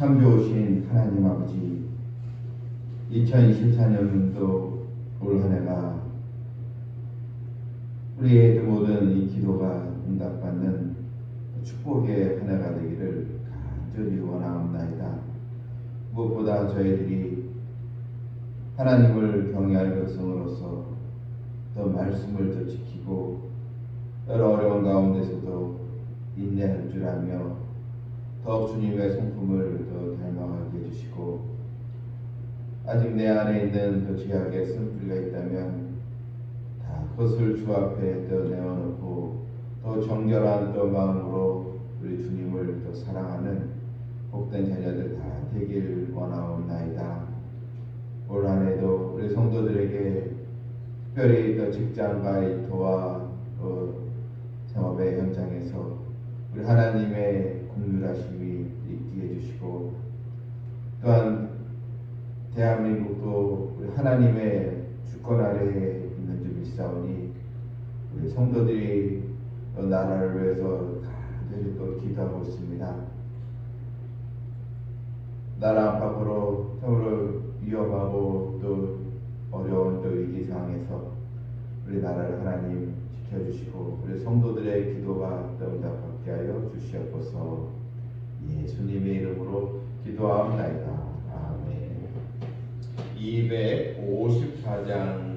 참 좋으신 하나님 아버지 2024년도 올 한 해가 우리의 그 모든 이 기도가 응답받는 축복의 한 해가 되기를 간절히 원하옵나이다. 무엇보다 저희들이 하나님을 경외할 것으로서 또 말씀을 더 지키고 여러 어려운 가운데서도 인내할 줄 알며 더욱 주님의 성품을 더 닮아가게 해주시고 아직 내 안에 있는 그 죄악의 쓴뿌리가 있다면 다 그것을 주 앞에 더 내어놓고 더 정결한 또 마음으로 우리 주님을 더 사랑하는 복된 자녀들 다 되길 원하옵나이다. 올 한해도 우리 성도들에게 특별히 또 직장과 일터와 또 생업의 현장에서 우리 하나님의 공률하심이 있게 해주시고 또한 대한민국도 우리 하나님의 주권 아래에 있는 줄 믿사오니 우리 성도들이 또 나라를 위해서 간절히 또 기도하고 있습니다. 나라 안팎으로 참으로 위험하고 또 어려운 또 위기 상황에서 우리 나라를 하나님 지켜주시고 우리 성도들의 기도가 또 응답받게 하여 주시옵소서. 예수님의 이름으로 기도하옵나이다. 아멘. 254장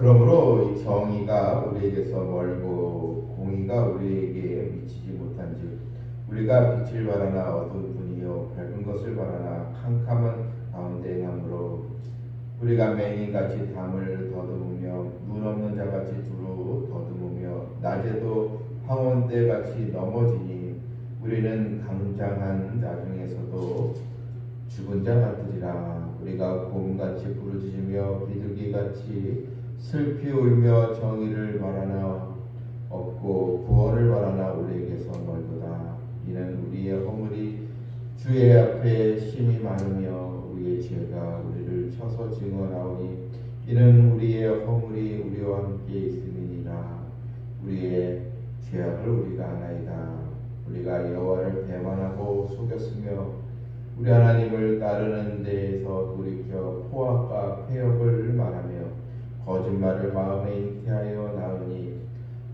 그러므로 이 정의가 우리에게서 멀고 공의가 우리에게 미치지 못한즉 우리가 빛을 바라나 어두운 분이요 밝은 것을 바라나 캄캄한 가운데 함으로 우리가 맹인같이 담을 더듬으며 눈 없는 자같이 두루 더듬으며 낮에도 황혼때같이 넘어지니 우리는 강장한 나중에서도 죽은 자 같으리라. 우리가 곰같이 부르짖으며 비둘기같이 슬피 울며 정의를 바라나 없고 구원을 바라나 우리에게서 멀도다. 이는 우리의 허물이 주의 앞에 심히 많으며 우리의 죄가 우리를 쳐서 증언하오니 이는 우리의 허물이 우리와 함께 있음이니라. 우리의 죄악을 우리가 아나이다. 우리가 여호와를 배반하고 속였으며 우리 하나님을 따르는 데에서 돌이켜 포악과 폐역을 말하며 거짓말을 마음에 잉태하여 나으니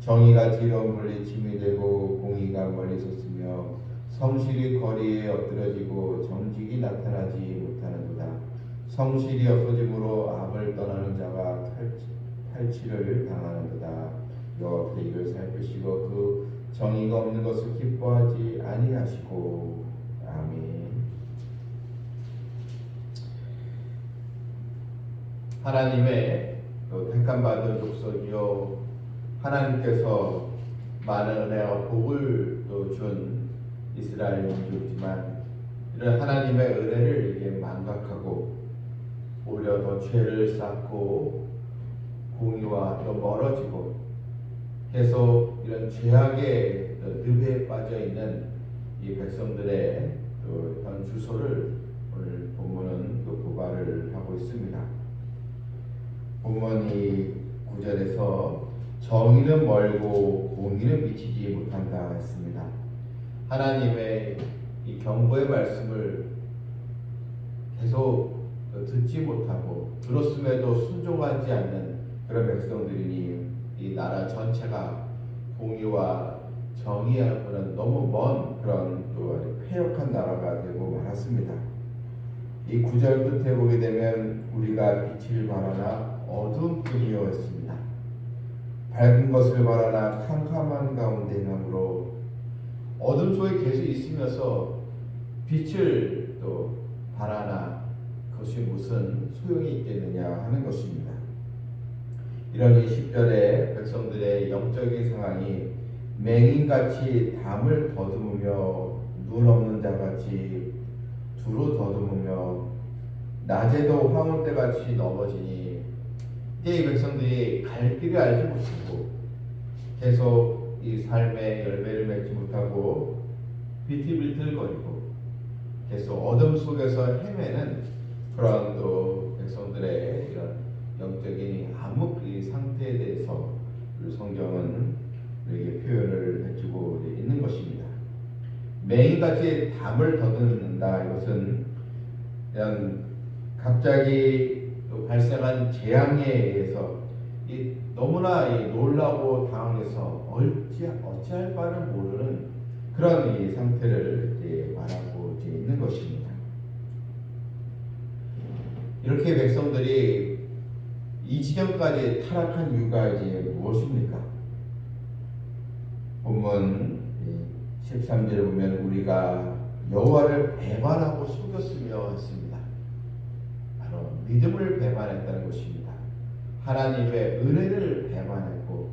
정의가 뒤로 물리침이 되고 공의가 멀리 섰으며 성실이 거리에 엎드러지고 정직이 나타나지 못하는도다. 성실이 없어짐으로 악을 떠나는 자가 탈취, 탈취를 당하는도다. 여호와께서 살피시고 그 정의가 없는 것을 기뻐하지 아니하시고. 아멘. 하나님의 그 택함 받은 족속이요 하나님께서 많은 은혜와 복을 또 준 이스라엘 민족이지만 이런 하나님의 은혜를 이게 망각하고 오히려 더 죄를 쌓고 공의와 또 멀어지고 계속 이런 죄악의 늪에 빠져 있는 이 백성들의 또현 주소를 오늘 본문은 또 고발을 하고 있습니다. 본문 이 구절에서 정의는 멀고 공의는 미치지 못한다 했습니다. 하나님의 이 경고의 말씀을 계속 듣지 못하고 들었음에도 순종하지 않는 그런 백성들이니 이 나라 전체가 공의와 정의하고는 너무 먼 그런 또 폐역한 나라가 되고 말았습니다. 이 구절 끝에 보게 되면 우리가 빛을 바라나 어두운 뿐이요 했습니다. 밝은 것을 바라나 캄캄한 가운데 남으로 어둠 속에 계속 있으면서 빛을 또 바라나 그것이 무슨 소용이 있겠느냐 하는 것입니다. 이런 이 10절의 백성들의 영적인 상황이 맹인같이 담을 더듬으며 눈 없는 자같이 두루 더듬으며 낮에도 황홀대같이 넘어지니 이 때이 백성들이 갈 길을 알지 못하고 계속 이 삶의 열매를 맺지 못하고 비틀비틀거리고 계속 어둠 속에서 헤매는 그런 또 백성들의 이런 영적인 암흑 이 상태에 대해서 우리 성경은 우리에게 표현을 해주고 있는 것입니다. 맹인같이 담을 더듬는다 이것은 그냥 갑자기 또 발생한 재앙에 의해서 이 너무나 이 놀라고 당황해서 어찌 어찌할 바를 모르는 그런 이 상태를 말하고 있는 것입니다. 이렇게 백성들이 이 지경까지 타락한 이유가 이제 무엇입니까? 본문 13절에 보면 우리가 여호와를 배반하고 속였으며 했습니다. 믿음을 배반했다는 것입니다. 하나님의 은혜를 배반했고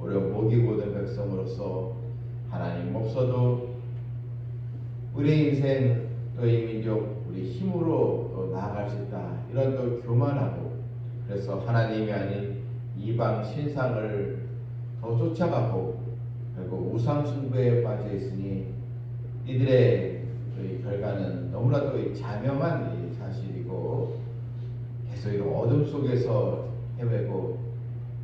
우리가 목이 고든 백성으로서 하나님 없어도 우리 인생 또이 민족 우리 힘으로 또 나아갈 수 있다 이런 또 교만하고 그래서 하나님이 아닌 이방 신상을 더 쫓아가고 결국 우상 숭배에 빠져 있으니 이들의 이 결과는 너무나도 자명한 이 사실이고 계속 이런 어둠 속에서 헤매고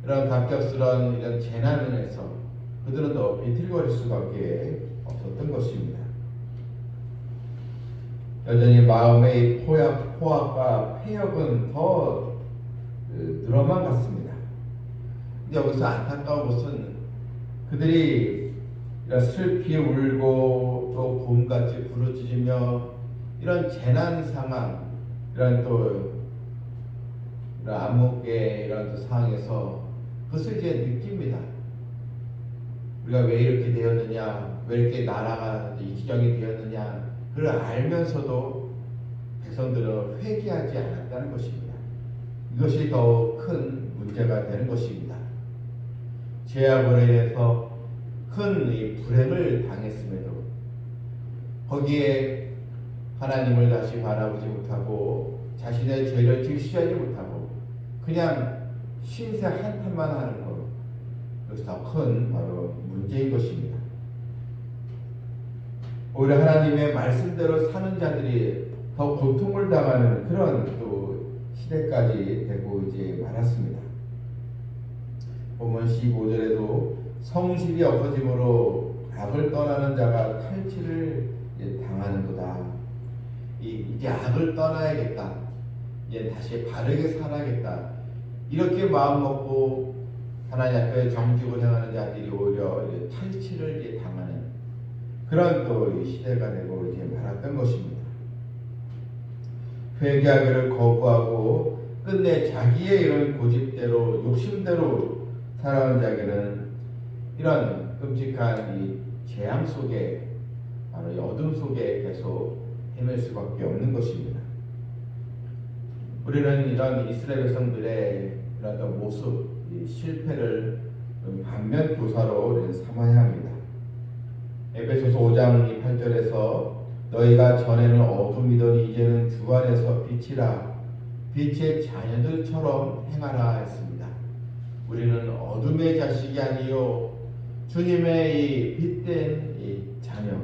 이런 갑작스러운 이런 재난에서 그들은 더 비틀거릴 수밖에 없었던 것입니다. 여전히 마음의 포약, 포악과 폐역은 더 그, 늘어만 갔습니다. 근데 여기서 안타까운 것은 그들이 슬피 울고 또 봄같이 부르짖으며 이런 재난 상황 이런 또 이런 암흑의 이런 또 상황에서 그것을 이제 느낍니다. 우리가 왜 이렇게 되었느냐, 왜 이렇게 나라가 이 지경이 되었느냐, 그걸 알면서도 백성들은 회개하지 않았다는 것입니다. 이것이 더 큰 문제가 되는 것입니다. 죄악으로 인해서 큰이 불행을 당했음에도 거기에 하나님을 다시 바라보지 못하고 자신의 죄를 직시하지 못하고 그냥 신세 한탄만 하는 것 그것이 더 큰 바로 문제인 것입니다. 오히려 하나님의 말씀대로 사는 자들이 더 고통을 당하는 그런 또 시대까지 되고 이제 말았습니다. 본문 15절에도 성실이 없어짐으로 악을 떠나는 자가 탈취를 당하는도다. 이, 이제 악을 떠나야겠다. 이제 다시 바르게 살아야겠다. 이렇게 마음 먹고 하나님 앞에 정직을 행하는 자들이 오히려 탈취를 당하는 그런 또이 시대가 되고 이제 말았던 것입니다. 회개하기를 거부하고 끝내 자기의 이런 고집대로 욕심대로 살아온 자에게는 이런 끔찍한 이 재앙 속에 바로 이 어둠 속에 계속 헤맬 수밖에 없는 것입니다. 우리는 이런 이스라엘 백성들의 이런 어떤 모습, 이 실패를 반면 교사로 삼아야 합니다. 에베소서 5장 8절에서 너희가 전에는 어둠이더니 이제는 주 안에서 빛이라 빛의 자녀들처럼 행하라 했습니다. 우리는 어둠의 자식이 아니요 주님의 이 빛된 이 자녀.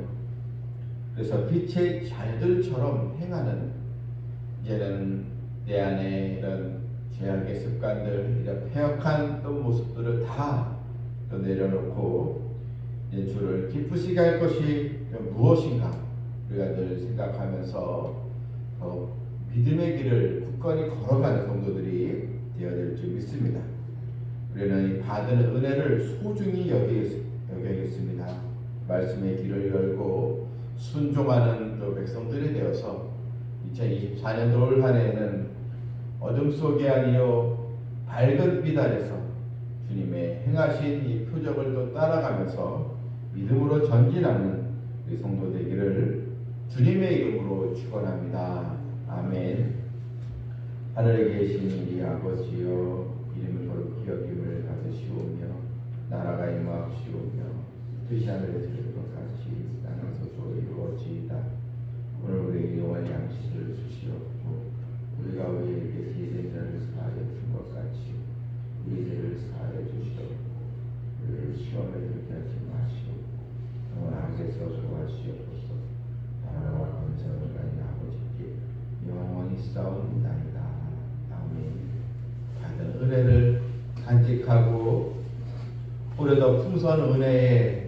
그래서 빛의 자녀들처럼 행하는 이제는 내 안에 이런 죄악의 습관들, 이런 폐역한 또 모습들을 다 내려놓고 이제 주를 기쁘시게 할 것이 무엇인가 우리가 늘 생각하면서 더 믿음의 길을 굳건히 걸어가는 성도들이 되어야 될 줄 믿습니다. 우리는 이 받은 은혜를 소중히 여기- 여겨야겠습니다. 말씀의 길을 열고 순종하는 또 백성들이 되어서 2024년도 올 한해에는 어둠 속에 아니요 밝은 빛 아래서 주님의 행하신 이 표적을 또 따라가면서 믿음으로 전진하는 우리 성도 되기를 주님의 이름으로 축원합니다. 아멘. 하늘에 계신 우리 아버지여 이름을 거룩히 여김을 받으시오며 나라가 임하옵시오며 뜻이 하늘에서 것 같이 땅에서도 이루어지이다. 오늘 우리에게 영원한 양식을 주시옵고 우리가 우리에게 죄된 자를 사하여 준 것 같이 우리 죄를 사하여 주시옵고 우리를 시험에 들게 하지 마시옵고 너무 악에서 구하시옵소서 나라와 권세를 가진 아버지께 영원히 싸움나이다 아멘 받은 은혜를 간직하고 오히려 더 풍성한 은혜의